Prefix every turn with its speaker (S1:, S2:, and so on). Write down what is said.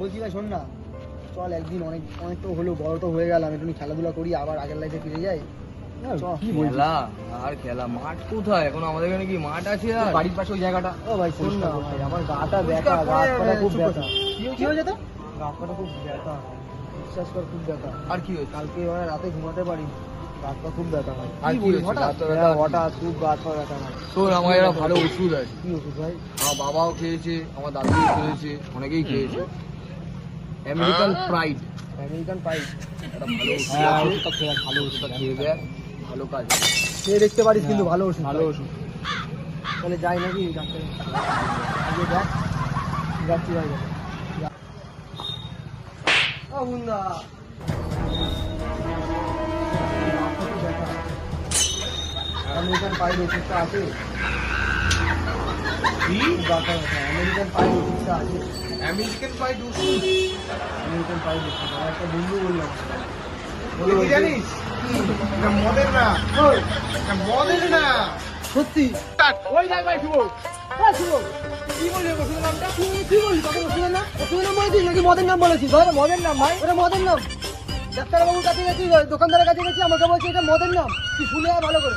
S1: বলছি ভাই শোন না। চল একদিন অনেক অনেক তো হলো বড় তো হয়ে গেলাম একটু খেলাধুলা করি আবার আগের লাইফে ফিরে যাই।
S2: খেলা? আর খেলা? মাঠ কোথায়? এখন আমাদের এখানে কি মাঠ আছে আর?
S1: বাড়ির পাশে ওই জায়গাটা। ও ভাই শোন না ভাই আমার গাটা ব্যথা পাটা খুব ব্যথা। কি হয়েছে তো গাছ পাটা খুব ব্যথা বিশ্বাস কর খুব ব্যথা।
S2: আর কি হয়েছে?
S1: কালকে মানে রাতে ঘুমাতে পারি পা খুব ব্যথা হয়
S2: আর কি হয়েছে?
S1: হঠাৎ? খুব পা ব্যথা
S2: তোর আমার একটা ভালো ওষুধ আছে।
S1: কি ওষুধ ভাই?
S2: আমার বাবাও খেয়েছে আমার দাদুও খেয়েছে অনেকেই খেয়েছে। আমেরিকান প্রাইড
S1: আমেরিকান পাই
S2: একটা ভালো ওষুধ
S1: হ্যাঁ
S2: আছে
S1: ওষুধটা খেয়ে ভালো ওষুধ
S2: ওষুধটা খেয়ে দেয় ভালো কাজ হবে।
S1: খেয়ে দেখতে পারিস কিন্তু ভালো ওষুধ
S2: ভালো ওষুধ
S1: তাহলে যাই নাকি ডাক্তার আগে দেখ যাচ্ছি ভাই ও বুন্দা আমেরিকান পাইল ওষুধটা আছে ডাক্তার আমেরিকান পাইল ওষুধটা আছে।
S2: আমেরিকান প্রাইড ওষুধ
S1: আমেরিকান পাইল ওষুধ আমার একটা বন্ধু বললাম
S2: কি জানিস? এটা মদের না। এটা মদের না।
S1: সত্যি?
S2: ওই দেখ ভাই শুভ।
S1: হ্যাঁ শুভ।
S2: কি বললি ওষুধের নামটা?
S1: তুই কি বললি? তখন ওষুধের নাম ওষুধের নাম বলেছিস নাকি মদের নাম বলেছিস? ভাই মদের নাম ভাই। ওটা মদের নাম। ডাক্তারবাবুর কাছে গেছি দোকানদারের কাছে গেছি আমাকে বলছে এটা মদের নাম। তুই শুনে ভালো করে।